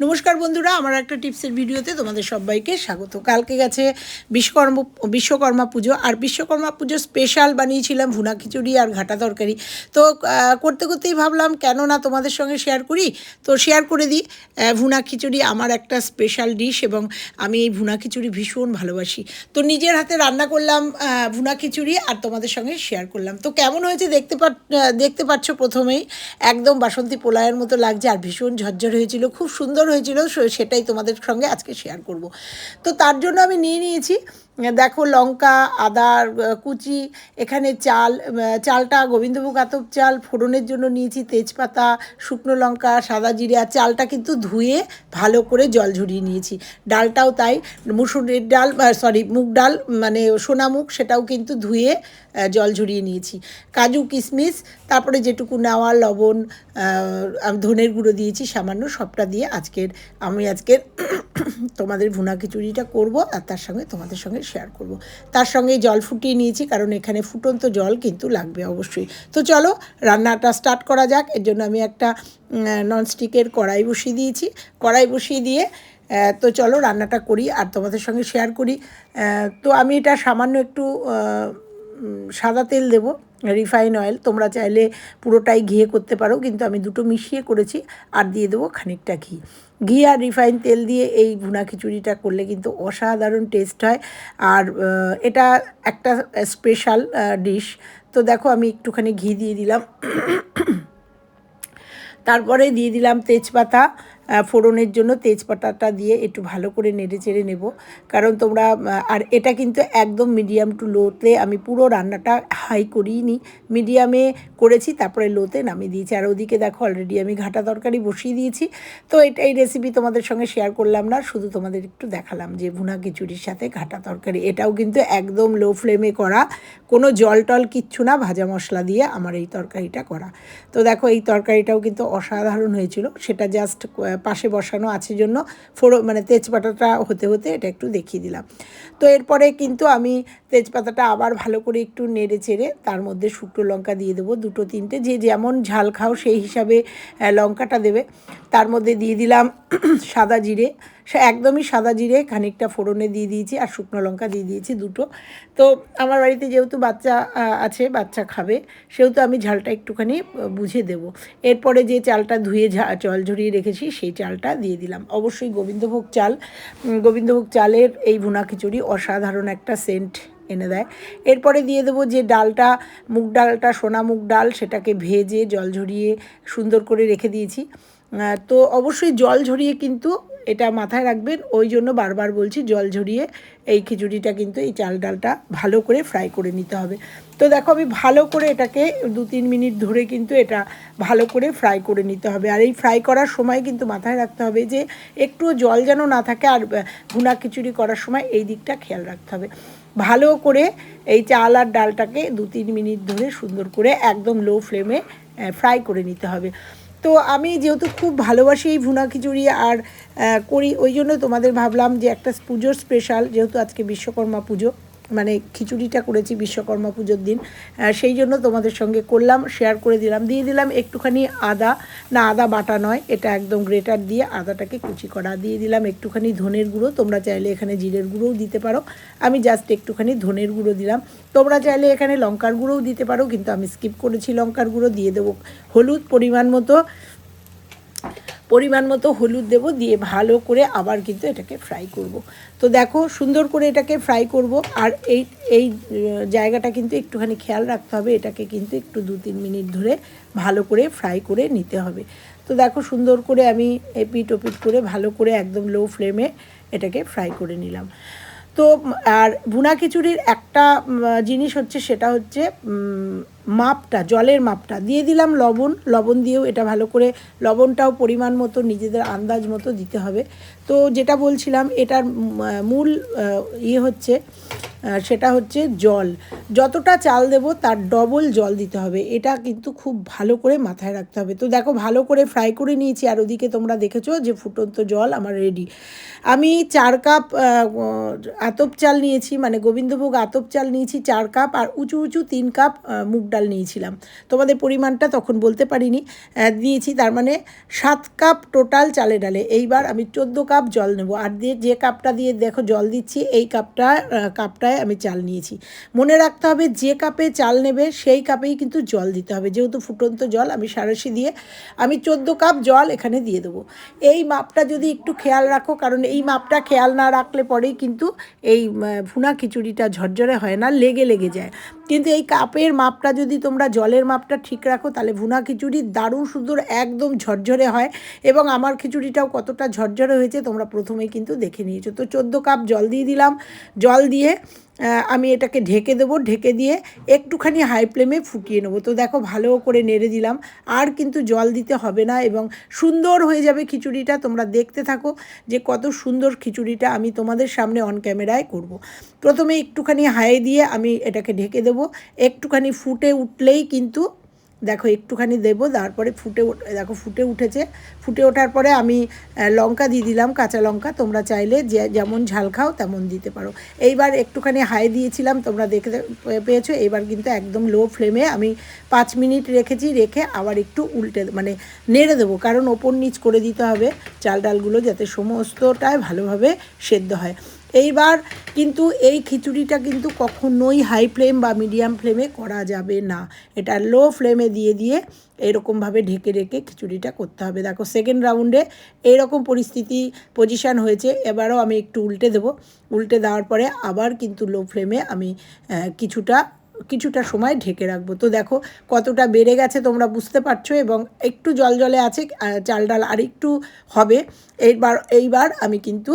নমস্কার বন্ধুরা, আমার একটা টিপসের ভিডিওতে তোমাদের সবাইকে স্বাগত। কালকে গেছে বিশ্বকর্ম, বিশ্বকর্মা পুজো, আর বিশ্বকর্মা পুজো স্পেশাল বানিয়েছিলাম ভুনা খিচুড়ি আর ঘাটা তরকারি। তো করতে করতেই ভাবলাম কেন না তোমাদের সঙ্গে শেয়ার করি, তো শেয়ার করে দিই। ভুনা খিচুড়ি আমার একটা স্পেশাল ডিশ এবং আমি এই ভুনা খিচুড়ি ভীষণ ভালোবাসি। তো নিজের হাতে রান্না করলাম ভুনা খিচুড়ি আর তোমাদের সঙ্গে শেয়ার করলাম। তো কেমন হয়েছে দেখতে পা দেখতে পাচ্ছ প্রথমেই? একদম বাসন্তী পোলায়ের মতো লাগছে আর ভীষণ ঝরঝর হয়েছিল। খুব সুন্দর হয়েছিল সেটাই তোমাদের সঙ্গে আজকে শেয়ার করব। তো তার জন্য আমি নিয়ে নিয়েছি। দেখো লঙ্কা আদার কুচি, এখানে চাল চালটা গোবিন্দভোগ আতপ চাল ফোড়নের জন্য নিয়েছি তেজপাতা, শুকনো লঙ্কা, সাদা জিরে, আর চালটা কিন্তু ধুয়ে ভালো করে জল ঝরিয়ে নিয়েছি। ডালটাও তাই, মুসুরের ডাল সরি মুগ ডাল মানে সোনা মুগ, সেটাও কিন্তু ধুয়ে জল ঝরিয়ে নিয়েছি। কাজু, কিশমিশ, তারপরে যেটুকু নেওয়া, লবণ ধনের গুঁড়ো দিয়েছি, সামান্য সবটা দিয়ে আজকের, আমি আজকের তোমাদের ভুনা খিচুড়িটা করব, আর তার সঙ্গে তোমাদের সঙ্গে শেয়ার করব। তার সঙ্গে জল ফুটিয়ে নিয়েছি, কারণ এখানে ফুটন্ত জল কিন্তু লাগবে অবশ্যই। তো চলো, রান্নাটা স্টার্ট করা যাক। এর জন্য আমি একটা ননস্টিকের কড়াই বসিয়ে দিয়েছি। কড়াই বসিয়ে দিয়ে তো চলো রান্নাটা করি আর তোমাদের সঙ্গে শেয়ার করি। তো আমি এটা সামান্য একটু সাদা তেল দেব। রিফাইন অয়েল তোমরা চাইলে পুরোটাই ঘিয়ে করতে পারো, কিন্তু আমি দুটো মিশিয়ে করেছি, আর দিয়ে দেবো খানিকটা ঘি। ঘি আর রিফাইন তেল দিয়ে এই ভুনা খিচুড়িটা করলে কিন্তু অসাধারণ টেস্ট হয়। আর এটা একটা স্পেশাল ডিশ তো দেখো, আমি একটুখানি ঘি দিয়ে দিলাম। তারপরে দিয়ে দিলাম তেজপাতা ফোড়নের জন্য তেজপাতাটা দিয়ে একটু ভালো করে নেড়ে চেড়ে নেব। কারণ তোমরা আর এটা কিন্তু একদম মিডিয়াম টু লোতে আমি পুরো রান্নাটা হাই করিনি মিডিয়ামে করেছি, তারপরে লোতে নামিয়ে দিয়েছি। আর ওদিকে দেখো অলরেডি আমি ঘাটা তরকারি বসিয়ে দিয়েছি। তো এটা এই রেসিপি তোমাদের সঙ্গে শেয়ার করলাম না, শুধু তোমাদের একটু দেখালাম যে ভুনা খিচুড়ির সাথে ঘাটা তরকারি। এটাও কিন্তু একদম লো ফ্লেমে করা, কোনো জল টল কিচ্ছু না, ভাজা মশলা দিয়ে আমার এই তরকারিটা করা। তো দেখো এই তরকারিটাও কিন্তু অসাধারণ হয়েছিল। সেটা জাস্ট পাশে বসানো আছে জন্য ফোড়ো মানে তেজপাতাটা হতে হতে এটা একটু দেখিয়ে দিলাম। তো এরপরে কিন্তু আমি তেজপাতাটা আবার ভালো করে একটু নেড়ে চেড়ে তার মধ্যে শুকনো লঙ্কা দিয়ে দেবো দুটো তিনটে। যে যেমন ঝাল খাও সেই হিসাবে লঙ্কাটা দেবে। তার মধ্যে দিয়ে দিলাম সাদা জিরে একদমই সাদা জিরে, খানিকটা ফোড়নে দিয়ে দিয়েছি আর শুকনো লঙ্কা দিয়ে দিয়েছি দুটো। তো আমার বাড়িতে যেহেতু বাচ্চা আছে, বাচ্চা খাবে, সেহেতু আমি ঝালটা একটুখানি বুঝে দেবো। এরপরে যে চালটা ধুয়ে জল ঝরিয়ে রেখেছি, সেই চালটা দিয়ে দিলাম। অবশ্যই গোবিন্দভোগ চাল গোবিন্দভোগ চালের এই ভুনা খিচুড়ি অসাধারণ একটা সেন্ট এনে দেয়। এরপরে দিয়ে দেবো যে ডালটা, মুগ ডালটা, সোনা মুগ ডাল, সেটাকে ভেজে জল ঝরিয়ে সুন্দর করে রেখে দিয়েছি। তো অবশ্যই জল ঝরিয়ে কিন্তু এটা মাথায় রাখবেন। ওই জন্য বারবার বলছি জল ঝরিয়ে এই খিচুড়িটা কিন্তু এই চাল ডালটা ভালো করে ফ্রাই করে নিতে হবে। তো দেখো আমি ভালো করে এটাকে দু তিন মিনিট ধরে কিন্তু এটা ভালো করে ফ্রাই করে নিতে হবে। আর এই ফ্রাই করার সময় কিন্তু মাথায় রাখতে হবে যে একটু জল যেন না থাকে আর ভুনা খিচুড়ি করার সময় এই দিকটা খেয়াল রাখতে হবে। ভালো করে এই চাল আর ডালটাকে দু তিন মিনিট ধরে সুন্দর করে একদম লো ফ্লেমে ফ্রাই করে নিতে হবে। তো আমি যেহেতু খুব ভালোবাসি এই ভুনা খিচুড়ি আর করি, ওই জন্য তোমাদের ভাবলাম যে একটা পুজোর স্পেশাল যেহেতু আজকে বিশ্বকর্মা পুজো। মানে খিচুড়িটা করেছি বিশ্বকর্মা পুজোর দিন। সেই জন্য তোমাদের সঙ্গে করলাম শেয়ার করে দিলাম। দিয়ে দিলাম একটুখানি আদা। না, আদা বাটা নয়, এটা একদম গ্রেটার দিয়ে আদাটাকে কুচি করা। দিয়ে দিলাম একটুখানি ধনের গুঁড়ো, তোমরা চাইলে এখানে জিরের গুঁড়োও দিতে পারো। আমি জাস্ট একটুখানি ধনের গুঁড়ো দিলাম। তোমরা চাইলে এখানে লঙ্কার গুঁড়োও দিতে পারো, কিন্তু আমি স্কিপ করেছি লঙ্কার গুঁড়ো। দিয়ে দেবো হলুদ পরিমাণ মতো। পরিমাণ মতো হলুদ দেব, দিয়ে ভালো করে আবার কিন্তু এটাকে ফ্রাই করব। তো দেখো, সুন্দর করে এটাকে ফ্রাই করব, আর এই এই জায়গাটা কিন্তু একটুখানি খেয়াল রাখতে হবে, এটাকে কিন্তু একটু দু তিন মিনিট ধরে ভালো করে ফ্রাই করে নিতে হবে। তো দেখো, সুন্দর করে আমি এপিট ওপিট করে ভালো করে একদম লো ফ্লেমে এটাকে ফ্রাই করে নিলাম। তো, আর ভুনা খিচুড়ির একটা জিনিস হচ্ছে সেটা হচ্ছে মাপটা, জলের মাপটা। দিয়ে দিলাম লবণ লবণ দিয়েও এটা ভালো করে, লবণটাও পরিমাণ মতো, নিজেদের আন্দাজ মতো দিতে হবে। তো যেটা বলছিলাম, এটার মূল ইয়ে হচ্ছে সেটা হচ্ছে জল। যতটা চাল দেব তার ডবল জল দিতে হবে। এটা কিন্তু খুব ভালো করে মাথায় রাখতে হবে। তো দেখো ভালো করে ফ্রাই করে নিয়েছি আর ওদিকে তোমরা দেখেছ যে ফুটন্ত জল আমার রেডি আমি চার কাপ আতপ চাল নিয়েছি মানে গোবিন্দভোগ আতপ চাল নিয়েছি চার কাপ আর উঁচু উঁচু তিন কাপ মুগ ডাল নিয়েছিলাম। তোমাদের পরিমাণটা তখন বলতে পারিনি। দিয়েছি তার মানে সাত কাপ টোটাল চালে ডালে। এইবার আমি চোদ্দ কাপ জল নেব। আর দিয়ে যে কাপটা দিয়ে দেখো জল দিচ্ছি এই কাপটা আহ, কাপটায় আমি চাল নিয়েছি। মনে রাখতে হবে যে কাপে চাল নেবে, সেই কাপেই কিন্তু জল দিতে হবে। যেহেতু ফুটন্ত জল, আমি সারাশি দিয়ে আমি চোদ্দ কাপ জল এখানে দিয়ে দেবো। এই মাপটা যদি একটু খেয়াল রাখো, কারণ এই মাপটা খেয়াল না রাখলে পরেই কিন্তু এই ভুনা খিচুড়িটা ঝরঝরে হয় না, লেগে লেগে যায়। কিন্তু এই কাপের মাপটা যদি তোমরা জলের মাপটা ঠিক রাখো, তাহলে ভুনা খিচুড়ি দারুণ সুন্দর একদম ঝরঝরে হয় এবং আমার খিচুড়িটাও কতটা ঝরঝরে হয়েছে তোমরা প্রথমেই কিন্তু দেখে নিয়েছো। তো চোদ্দ কাপ জল দিয়ে দিলাম। জল দিয়ে আমি এটাকে ঢেকে দেবো, ঢেকে দিয়ে একটুখানি হাই ফ্লেমে ফুটিয়ে নেব। তো দেখো ভালো করে নেড়ে দিলাম। আর কিন্তু জল দিতে হবে না এবং সুন্দর হয়ে যাবে খিচুড়িটা। তোমরা দেখতে থাকো যে কত সুন্দর খিচুড়িটা আমি তোমাদের সামনে অন ক্যামেরায় করব। প্রথমে একটুখানি হাই দিয়ে আমি এটাকে ঢেকে দেবো। একটুখানি ফুটে উঠলেই কিন্তু দেখো, একটুখানি দেবো, তারপরে ফুটে দেখো, ফুটে উঠেছে। ফুটে ওঠার পরে আমি লঙ্কা দিয়ে দিলাম, কাঁচা লঙ্কা। তোমরা চাইলে যে, যেমন ঝাল খাও, তেমন দিতে পারো। এইবার একটুখানি হাই দিয়েছিলাম, তোমরা দেখতে পে- পেয়েছ। এইবার কিন্তু একদম লো ফ্লেমে আমি পাঁচ মিনিট রেখেছি, রেখে আবার একটু উল্টে মানে নেড়ে দেবো, কারণ ওপর নিচ করে দিতে হবে। চাল ডালগুলো যাতে সমস্তটাই ভালোভাবে সেদ্ধ হয়। এইবার কিন্তু এই খিচুড়িটা কিন্তু কখনোই হাই ফ্লেম বা মিডিয়াম ফ্লেমে করা যাবে না। এটা লো ফ্লেমে দিয়ে দিয়ে এরকমভাবে ঢেকে রেখে খিচুড়িটা করতে হবে। দেখো সেকেন্ড রাউন্ডে এইরকম পরিস্থিতি পজিশান হয়েছে। এবারও আমি একটু উল্টে দেবো। উল্টে দেওয়ার পরে আবার কিন্তু লো ফ্লেমে আমি কিছুটা কিছুটা সময় ঢেকে রাখব। তো দেখো কতটা বেড়ে গেছে তোমরা বুঝতে পারছ এবং একটু জল জলে আছে চাল ডাল আর একটু হবে। এইবার এইবার আমি কিন্তু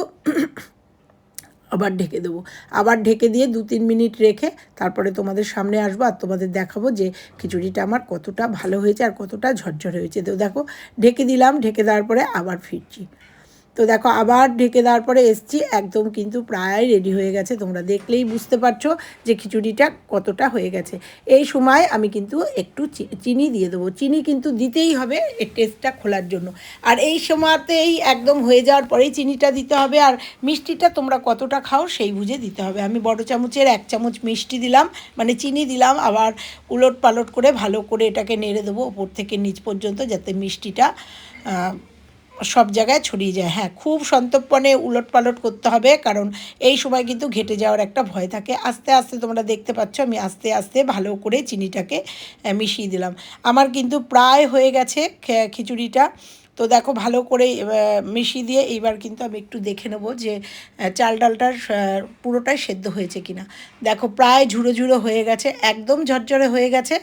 আবার ঢেকে দেবো। আবার ঢেকে দিয়ে দু তিন মিনিট রেখে তারপরে তোমাদের সামনে আসব আর তোমাদের দেখাবো যে খিচুড়িটা আমার কতটা ভালো হয়েছে আর কতটা ঝরঝর হয়েছে। তো দেখো, ঢেকে দিলাম, ঢেকে দেওয়ার পরে আবার ফিরছি। তো দেখো, আবার ঢেকে দেওয়ার পরে এসছি, একদম কিন্তু প্রায় রেডি হয়ে গেছে। তোমরা দেখলেই বুঝতে পারছ যে খিচুড়িটা কতটা হয়ে গেছে। এই সময় আমি কিন্তু একটু চিনি দিয়ে দেবো। চিনি কিন্তু দিতেই হবে এই টেস্টটা খোলার জন্য। আর এই সময়তেই একদম হয়ে যাওয়ার পরেই চিনিটা দিতে হবে। আর মিষ্টিটা তোমরা কতটা খাও সেই বুঝে দিতে হবে। আমি বড় চামচের এক চামচ মিষ্টি দিলাম মানে চিনি দিলাম, আবার উলট পালট করে ভালো করে এটাকে নেড়ে দেবো ওপর থেকে নিচ পর্যন্ত, যাতে মিষ্টিটা সব জায়গায় ছড়িয়ে যায়। হ্যাঁ খুব সন্তর্পণে উলট পালট করতে হবে, কারণ এই সময় কিন্তু ঘেটে যাওয়ার একটা ভয় থাকে। আস্তে আস্তে তোমরা দেখতে পাচ্ছ, আমি আস্তে আস্তে ভালো করে চিনিটাকে মিশিয়ে দিলাম। আমার কিন্তু প্রায় হয়ে গেছে খিচুড়িটা। তো দেখো ভালো করে মিশিয়ে দিয়ে এইবার কিন্তু আমি একটু দেখে নেব যে চাল ডালটার পুরোটাই সেদ্ধ হয়েছে কিনা। দেখো প্রায় ঝুড়ো ঝুড়ো হয়ে গেছে, একদম ঝরঝরে হয়ে গেছে।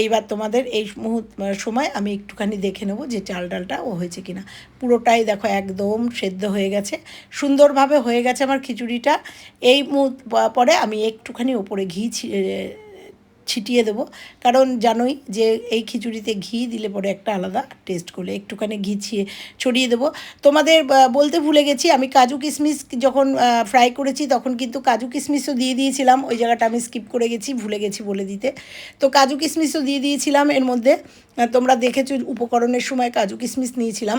এইবার তোমাদের এই মুহূর্ত সময় আমি একটুখানি দেখে নেব যে চাল ডালটা ও হয়েছে কিনা। পুরোটাই দেখো একদম সেদ্ধ হয়ে গেছে, সুন্দরভাবে হয়ে গেছে আমার খিচুড়িটা। এই মুহূর্ত পরে আমি একটুখানি ওপরে ঘি ছিটিয়ে দেবো। কারণ জানোই যে এই খিচুড়িতে ঘি দিলে পরে একটা আলাদা টেস্ট করলে। একটুখানি ঘি ছিয়ে ছড়িয়ে দেবো। তোমাদের বলতে ভুলে গেছি, আমি কাজু কিশমিশ যখন ফ্রাই করেছি তখন কিন্তু কাজু কিশমিশও দিয়ে দিয়েছিলাম। ওই জায়গাটা আমি স্কিপ করে গেছি, ভুলে গেছি বলে দিতে। তো কাজু কিশমিশও দিয়ে দিয়েছিলাম। এর মধ্যে তোমরা দেখেছ উপকরণের সময় কাজু কিশমিশ নিয়েছিলাম।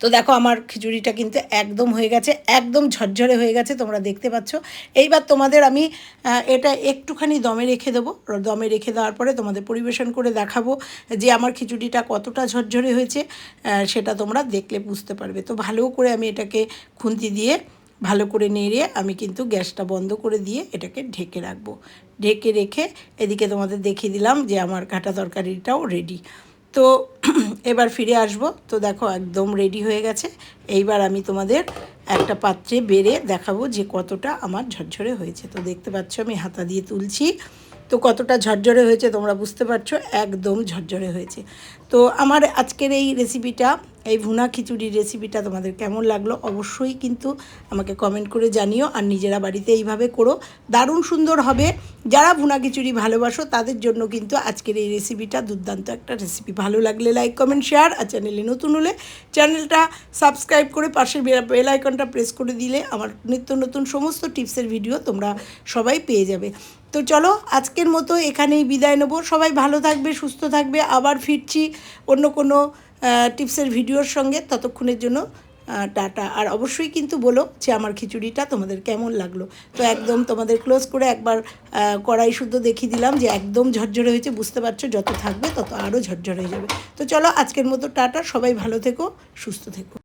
তো দেখো আমার খিচুড়িটা কিন্তু একদম হয়ে গেছে, একদম ঝরঝরে হয়ে গেছে, তোমরা দেখতে পাচ্ছ। এইবার তোমাদের আমি এটা একটুখানি দমে রেখে দেবো। দমে রেখে দেওয়ার পরে তোমাদের পরিবেশন করে দেখাবো যে আমার খিচুড়িটা কতটা ঝরঝরে হয়েছে সেটা তোমরা দেখলে বুঝতে পারবে। তো ভালো করে আমি এটাকে খুন্তি দিয়ে ভালো করে নেড়ে আমি কিন্তু গ্যাসটা বন্ধ করে দিয়ে এটাকে ঢেকে রাখব। ঢেকে রেখে এদিকে তোমাদের দেখিয়ে দিলাম যে আমার কাটা তরকারিটাও রেডি তো এবার ফিরে আসব। তো দেখো, একদম রেডি হয়ে গেছে। এইবার আমি তোমাদের একটা পাত্রে বেড়ে দেখাবো যে কতটা আমার ঝরঝরে হয়েছে। তো দেখতে পাচ্ছ, আমি হাতা দিয়ে তুলছি। তো কতটা ঝরঝরে হয়েছে তোমরা বুঝতে পারছ? একদম ঝরঝরে হয়েছে। তো আমার আজকের এই রেসিপিটা এই ভুনা খিচুড়ির রেসিপিটা তোমাদের কেমন লাগল অবশ্যই কিন্তু আমাকে কমেন্ট করে জানিও আর নিজেরা বাড়িতে এইভাবে করো। দারুণ সুন্দর হবে। যারা ভুনা খিচুড়ি ভালোবাসো তাদের জন্য কিন্তু আজকের এই রেসিপিটা দুর্দান্ত একটা রেসিপি ভালো লাগলে লাইক কমেন্ট শেয়ার আর চ্যানেলে নতুন হলে চ্যানেলটা সাবস্ক্রাইব করে পাশের বেল আইকনটা প্রেস করে দিলে আমার নিত্য নতুন সমস্ত টিপসের ভিডিও তোমরা সবাই পেয়ে যাবে। তো চলো আজকের মতো এখানেই বিদায় নেব। সবাই ভালো থাকবে, সুস্থ থাকবে। আবার ফিরছি অন্য কোনো টিপসের ভিডিওর সঙ্গে ততক্ষণের জন্য টাটা। আর অবশ্যই কিন্তু বলো যে আমার খিচুড়িটা তোমাদের কেমন লাগল। তো একদম তোমাদের ক্লোজ করে একবার কড়াই শুদ্ধ দেখিয়ে দিলাম যে একদম ঝরঝরে হয়েছে, বুঝতে পারছ, যত থাকবে তত আরও ঝরঝরে হয়ে যাবে। তো চলো আজকের মতো টাটা, সবাই ভালো থেকো, সুস্থ থেকো।